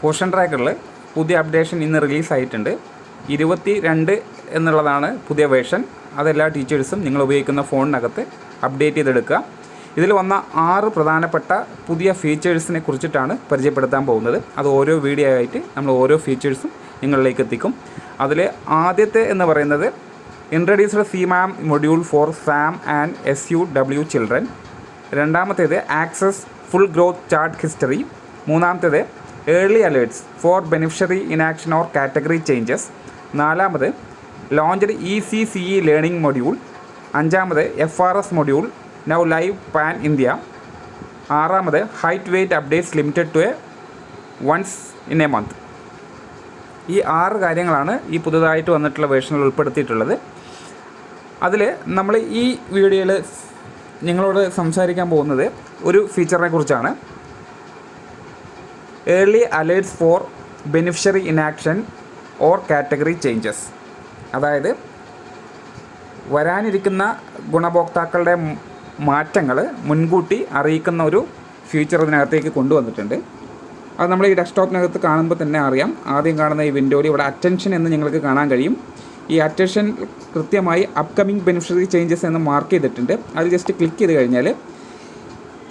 Portion ട്രാക്കറിൽ പുതിയ updation ഇന്ന് റിലീസായിട്ടുണ്ട്. ഇരുപത്തി രണ്ട് എന്നുള്ളതാണ് പുതിയ വേർഷൻ. അതെല്ലാ ടീച്ചേഴ്സും നിങ്ങൾ ഉപയോഗിക്കുന്ന ഫോണിനകത്ത് അപ്ഡേറ്റ് ചെയ്തെടുക്കുക. ഇതിൽ വന്ന ആറ് പ്രധാനപ്പെട്ട പുതിയ ഫീച്ചേഴ്സിനെ കുറിച്ചിട്ടാണ് പരിചയപ്പെടുത്താൻ പോകുന്നത്. അത് ഓരോ വീഡിയോ ആയിട്ട് നമ്മൾ ഓരോ ഫീച്ചേഴ്സും നിങ്ങളിലേക്ക് എത്തിക്കും. അതിൽ ആദ്യത്തെ എന്ന് പറയുന്നത് introduced C MAM module for SAM and S U W children രണ്ടാമത്തേത് access full growth chart history മൂന്നാമത്തേത് early alerts for beneficiary action or category changes നാലാമത് launched E C C E learning module അഞ്ചാമത് F R S module now live pan India ആറാമത് height weight updates limited to a once in a month ഈ ആറ് കാര്യങ്ങളാണ് ഈ പുതുതായിട്ട് വന്നിട്ടുള്ള വേർഷനിൽ ഉൾപ്പെടുത്തിയിട്ടുള്ളത്. അതിൽ നമ്മൾ ഈ വീഡിയോയിൽ നിങ്ങളോട് സംസാരിക്കാൻ പോകുന്നത് ഒരു ഫീച്ചറിനെ കുറിച്ചാണ്. Early alerts for beneficiary in action or category changes അതായത് വരാനിരിക്കുന്ന ഗുണഭോക്താക്കളുടെ മാറ്റങ്ങൾ മുൻകൂട്ടി അറിയിക്കുന്ന ഒരു ഫീച്ചർ ഇതിനകത്തേക്ക് കൊണ്ടുവന്നിട്ടുണ്ട്. അത് നമ്മൾ ഈ ഡെസ്ക്ടോപ്പിനകത്ത് കാണുമ്പോൾ തന്നെ അറിയാം. ആദ്യം കാണുന്ന ഈ വിൻഡോയിൽ ഇവിടെ അറ്റൻഷൻ എന്ന് നിങ്ങൾക്ക് കാണാൻ കഴിയും. ഈ അറ്റൻഷൻ കൃത്യമായി അപ്കമിങ് ബെനിഫിഷ്യറി ചേഞ്ചസ് എന്ന് മാർക്ക് ചെയ്തിട്ടുണ്ട്. അത് ജസ്റ്റ് ക്ലിക്ക് ചെയ്ത് കഴിഞ്ഞാൽ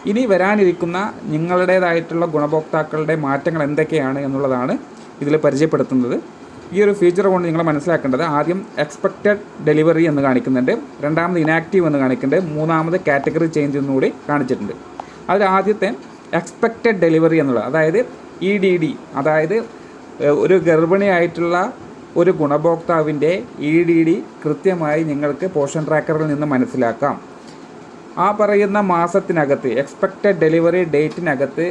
ഇനി വരാനിരിക്കുന്ന നിങ്ങളുടേതായിട്ടുള്ള ഗുണഭോക്താക്കളുടെ മാറ്റങ്ങൾ എന്തൊക്കെയാണ് എന്നുള്ളതാണ് ഇതിൽ പരിചയപ്പെടുത്തുന്നത്. ഈ ഒരു ഫീച്ചർ കൊണ്ട് നിങ്ങൾ മനസ്സിലാക്കേണ്ടത് ആദ്യം എക്സ്പെക്റ്റഡ് ഡെലിവറി എന്ന് കാണിക്കുന്നുണ്ട് രണ്ടാമത് ഇനാക്റ്റീവ് എന്ന് കാണിക്കുന്നുണ്ട് മൂന്നാമത് കാറ്റഗറി ചേഞ്ച് എന്നുകൂടി കാണിച്ചിട്ടുണ്ട്. അതിൽ ആദ്യത്തെ എക്സ്പെക്റ്റഡ് ഡെലിവറി എന്നുള്ളത് അതായത് ഇ ഡി ഡി അതായത് ഒരു ഗർഭിണിയായിട്ടുള്ള ഒരു ഗുണഭോക്താവിന്റെ ഇ ഡി ഡി കൃത്യമായി നിങ്ങൾക്ക് പോഷൻ ട്രാക്കറിൽ നിന്ന് മനസ്സിലാക്കാം. ആ പറയുന്ന മാസത്തിനകത്ത് എക്സ്പെക്റ്റഡ് ഡെലിവറി ഡേറ്റിനകത്ത്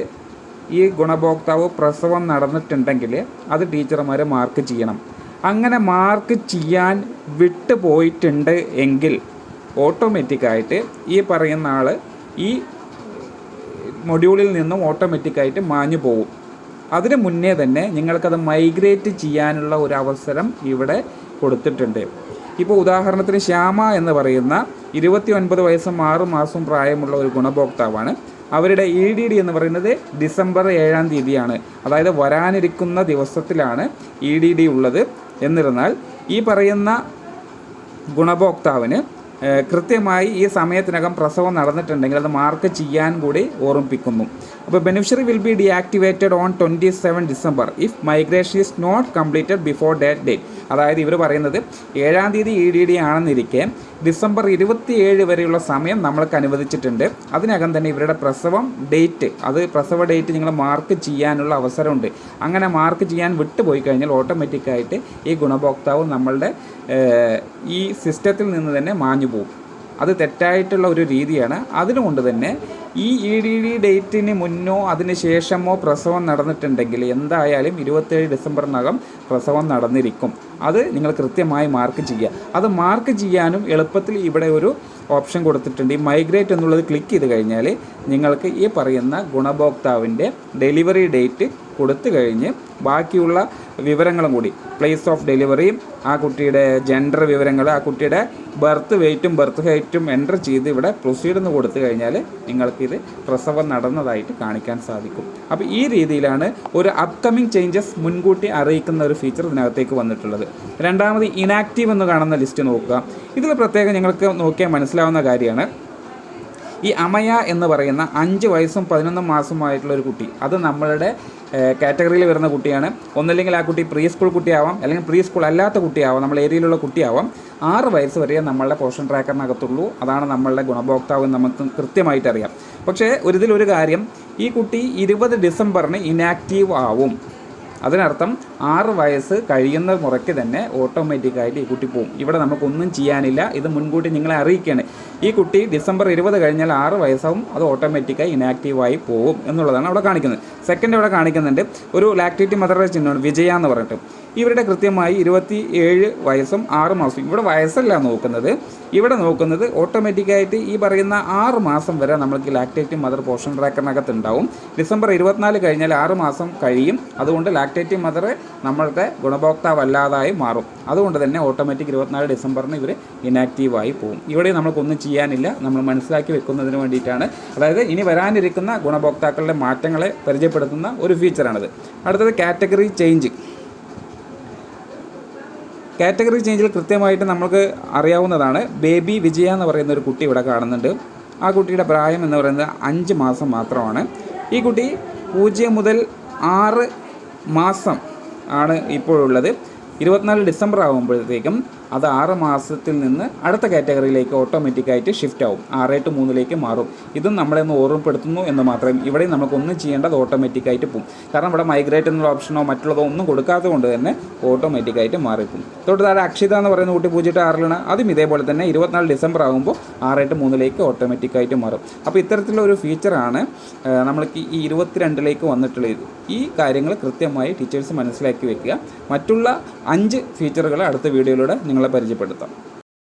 ഈ ഗുണഭോക്താവ് പ്രസവം നടന്നിട്ടുണ്ടെങ്കിൽ അത് ടീച്ചർമാർ മാർക്ക് ചെയ്യണം. അങ്ങനെ മാർക്ക് ചെയ്യാൻ വിട്ടു പോയിട്ടുണ്ട് എങ്കിൽ ഓട്ടോമാറ്റിക്കായിട്ട് ഈ പറയുന്ന ആൾ ഈ മൊഡ്യൂളിൽ നിന്നും ഓട്ടോമാറ്റിക്കായിട്ട് മാഞ്ഞു പോകും അതിന് മുന്നേ തന്നെ നിങ്ങൾക്കത് മൈഗ്രേറ്റ് ചെയ്യാനുള്ള ഒരു അവസരം ഇവിടെ കൊടുത്തിട്ടുണ്ട്. ഇപ്പോൾ ഉദാഹരണത്തിന് ശ്യാമ എന്ന് പറയുന്ന ഇരുപത്തി ഒൻപത് വയസ്സും ആറ് മാസവും പ്രായമുള്ള ഒരു ഗുണഭോക്താവാണ്. അവരുടെ ഇ ഡി ഡി എന്ന് പറയുന്നത് ഡിസംബർ ഏഴാം തീയതിയാണ്. അതായത് വരാനിരിക്കുന്ന ദിവസത്തിലാണ് ഇ ഡി ഡി ഉള്ളത് എന്നിരുന്നാൽ ഈ പറയുന്ന ഗുണഭോക്താവിന് കൃത്യമായി ഈ സമയത്തിനകം പ്രസവം നടന്നിട്ടുണ്ടെങ്കിൽ അത് മാർക്ക് ചെയ്യാൻ കൂടി ഓർമ്മിപ്പിക്കുന്നു. അപ്പോൾ beneficiary will be deactivated on twenty seven December if migration is not completed before date date അതായത് ഇവർ പറയുന്നത് ഏഴാം തീയതി ഇ ഡി ഡി ആണെന്നിരിക്കെ ഡിസംബർ ഇരുപത്തിയേഴ് വരെയുള്ള സമയം നമ്മൾക്ക് അനുവദിച്ചിട്ടുണ്ട്. അതിനകം തന്നെ ഇവരുടെ പ്രസവം ഡേറ്റ് അത് പ്രസവ ഡേറ്റ് നിങ്ങൾ മാർക്ക് ചെയ്യാനുള്ള അവസരമുണ്ട്. അങ്ങനെ മാർക്ക് ചെയ്യാൻ വിട്ടുപോയി കഴിഞ്ഞാൽ ഓട്ടോമാറ്റിക്കായിട്ട് ഈ ഗുണഭോക്താവ് നമ്മളുടെ ഈ സിസ്റ്റത്തിൽ നിന്ന് തന്നെ മാഞ്ഞു പോകും അത് തെറ്റായിട്ടുള്ള ഒരു രീതിയാണ്. അതിനുകൊണ്ട് തന്നെ ഈ ഇ ഡി ഡി ഡേറ്റിന് മുന്നോ അതിന് ശേഷമോ പ്രസവം നടന്നിട്ടുണ്ടെങ്കിൽ എന്തായാലും ഇരുപത്തേഴ് ഡിസംബറിനകം പ്രസവം നടന്നിരിക്കും. അത് നിങ്ങൾ കൃത്യമായി മാർക്ക് ചെയ്യുക. അത് മാർക്ക് ചെയ്യാനും എളുപ്പത്തിൽ ഇവിടെ ഒരു ഓപ്ഷൻ കൊടുത്തിട്ടുണ്ട്. ഈ മൈഗ്രേറ്റ് എന്നുള്ളത് ക്ലിക്ക് ചെയ്ത് കഴിഞ്ഞാൽ നിങ്ങൾക്ക് ഈ പറയുന്ന ഗുണഭോക്താവിന്റെ ഡെലിവറി ഡേറ്റ് കൊടുത്തു കഴിഞ്ഞ് ബാക്കിയുള്ള വിവരങ്ങളും കൂടി പ്ലേസ് ഓഫ് ഡെലിവറിയും ആ കുട്ടിയുടെ ജെൻഡർ വിവരങ്ങൾ ആ കുട്ടിയുടെ ബർത്ത് വെയ്റ്റും ബർത്ത് ഹൈറ്റും എന്റർ ചെയ്ത് ഇവിടെ പ്രൊസീഡ് എന്ന് കൊടുത്തു കഴിഞ്ഞാൽ നിങ്ങൾക്കിത് പ്രസവം നടന്നതായിട്ട് കാണിക്കാൻ സാധിക്കും. അപ്പോൾ ഈ രീതിയിലാണ് ഒരു അപ്കമിങ് ചേഞ്ചസ് മുൻകൂട്ടി അറിയിക്കുന്ന ഒരു ഫീച്ചർ ഇതിനകത്തേക്ക് വന്നിട്ടുള്ളത്. രണ്ടാമത് ഇനാക്റ്റീവ് എന്ന് കാണുന്ന ലിസ്റ്റ് നോക്കുക. ഇതിൽ പ്രത്യേകം നിങ്ങൾക്ക് നോക്കിയാൽ മനസ്സിലാവുന്ന കാര്യമാണ് ഈ അമയ എന്ന് പറയുന്ന അഞ്ച് വയസ്സും പതിനൊന്നും മാസമായിട്ടുള്ള ഒരു കുട്ടി. അത് നമ്മളുടെ കാറ്റഗറിയിൽ വരുന്ന കുട്ടിയാണ്. ഒന്നില്ലെങ്കിൽ ആ കുട്ടി പ്രീ സ്കൂൾ കുട്ടിയാവാം അല്ലെങ്കിൽ പ്രീ സ്കൂൾ അല്ലാത്ത കുട്ടിയാവാം നമ്മൾ ഏരിയയിലുള്ള കുട്ടിയാവാം. ആറ് വയസ്സ് വരെ നമ്മളുടെ പോഷൻ ട്രാക്കറിനകത്തുള്ളൂ. അതാണ് നമ്മളുടെ ഗുണഭോക്താവ് നമുക്ക് കൃത്യമായിട്ട് അറിയാം പക്ഷേ ഒരു ഇതിലൊരു കാര്യം ഈ കുട്ടി ഇരുപത് ഡിസംബറിന് ഇനാക്റ്റീവ് ആവും. അതിനർത്ഥം ആറ് വയസ്സ് കഴിയുന്ന മുറയ്ക്ക് തന്നെ ഓട്ടോമാറ്റിക്കായിട്ട് ഈ കുട്ടി പോകും ഇവിടെ നമുക്കൊന്നും ചെയ്യാനില്ല. ഇത് മുൻകൂട്ടി നിങ്ങളെ അറിയിക്കുകയാണ്. ഈ കുട്ടി ഡിസംബർ ഇരുപത് കഴിഞ്ഞാൽ ആറ് വയസ്സാവും അത് ഓട്ടോമാറ്റിക്കായി ഇനാക്റ്റീവായി പോകും എന്നുള്ളതാണ് അവിടെ കാണിക്കുന്നത്. സെക്കൻഡ് ഇവിടെ കാണിക്കുന്നുണ്ട് ഒരു ലാക്ടിവിറ്റി മദറുടെ ചിഹ്നമാണ് വിജയ എന്ന് പറഞ്ഞിട്ട്. ഇവരുടെ കൃത്യമായി ഇരുപത്തി ഏഴ് വയസ്സും ആറ് മാസവും. ഇവിടെ വയസ്സല്ല നോക്കുന്നത്. ഇവിടെ നോക്കുന്നത് ഓട്ടോമാറ്റിക്കായിട്ട് ഈ പറയുന്ന ആറ് മാസം വരെ നമ്മൾക്ക് ലാക്ടേറ്റി മദർ പോഷൻ ട്രാക്കറിനകത്ത് ഉണ്ടാവും ഡിസംബർ ഇരുപത്തിനാല് കഴിഞ്ഞാൽ ആറ് മാസം കഴിയും. അതുകൊണ്ട് ലാക്ടേറ്റി മദർ നമ്മളുടെ ഗുണഭോക്താവല്ലാതായി മാറും. അതുകൊണ്ട് തന്നെ ഓട്ടോമാറ്റിക് ഇരുപത്തിനാല് ഡിസംബറിന് ഇവർ ഇനാക്റ്റീവായി പോകും ഇവിടെ നമ്മൾക്കൊന്നും ചെയ്യാനില്ല. നമ്മൾ മനസ്സിലാക്കി വെക്കുന്നതിന് വേണ്ടിയിട്ടാണ്. അതായത് ഇനി വരാനിരിക്കുന്ന ഗുണഭോക്താക്കളുടെ മാറ്റങ്ങളെ പരിചയപ്പെടുത്തുന്ന ഒരു ഫീച്ചറാണിത് അടുത്തത് കാറ്റഗറി ചേഞ്ച് കാറ്റഗറി ചേഞ്ചിൽ കൃത്യമായിട്ട് നമുക്ക് അറിയാവുന്നതാണ്. ബേബി വിജയ എന്ന് പറയുന്ന ഒരു കുട്ടി ഇവിടെ കാണുന്നുണ്ട്. ആ കുട്ടിയുടെ പ്രായം എന്ന് പറയുന്നത് അഞ്ച് മാസം മാത്രമാണ്. ഈ കുട്ടി പൂജ്യം മുതൽ ആറ് മാസം ആണ് ഇപ്പോഴുള്ളത്. ഇരുപത്തിനാല് ഡിസംബർ ആകുമ്പോഴത്തേക്കും അത് ആറ് മാസത്തിൽ നിന്ന് അടുത്ത കാറ്റഗറിയിലേക്ക് ഓട്ടോമാറ്റിക്കായിട്ട് ഷിഫ്റ്റ് ആവും ആറ് എട്ട് മൂന്നിലേക്ക് മാറും. ഇതും നമ്മളെ ഒന്ന് ഓർമ്മപ്പെടുത്തുന്നു എന്ന് മാത്രം ഇവിടെ നമുക്കൊന്നും ചെയ്യേണ്ടത് ഓട്ടോമാറ്റിക്കായിട്ട് പോകും കാരണം ഇവിടെ മൈഗ്രേറ്റ് എന്നുള്ള ഓപ്ഷനോ മറ്റുള്ളതോ ഒന്നും കൊടുക്കാത്തത് കൊണ്ട് തന്നെ ഓട്ടോമാറ്റിക്കായിട്ട് മാറിപ്പോകും തൊട്ട് താഴെ അക്ഷിത എന്ന് പറയുന്ന കുട്ടി പൂജ്യം ആറിലാണ്. അതും ഇതേപോലെ തന്നെ ഇരുപത്തിനാല് ഡിസംബർ ആകുമ്പോൾ ആറ് എട്ട് മൂന്നിലേക്ക് ഓട്ടോമാറ്റിക്കായിട്ട് മാറും. അപ്പോൾ ഇത്തരത്തിലുള്ള ഒരു ഫീച്ചറാണ് നമ്മൾക്ക് ഈ ഇരുപത്തിരണ്ടിലേക്ക് വന്നിട്ടുള്ളത് ഈ കാര്യങ്ങൾ കൃത്യമായി ടീച്ചേഴ്സ് മനസ്സിലാക്കി വെക്കുക. മറ്റുള്ള അഞ്ച് ഫീച്ചറുകൾ അടുത്ത വീഡിയോയിലൂടെ നിങ്ങളെ പരിചയപ്പെടുത്താം.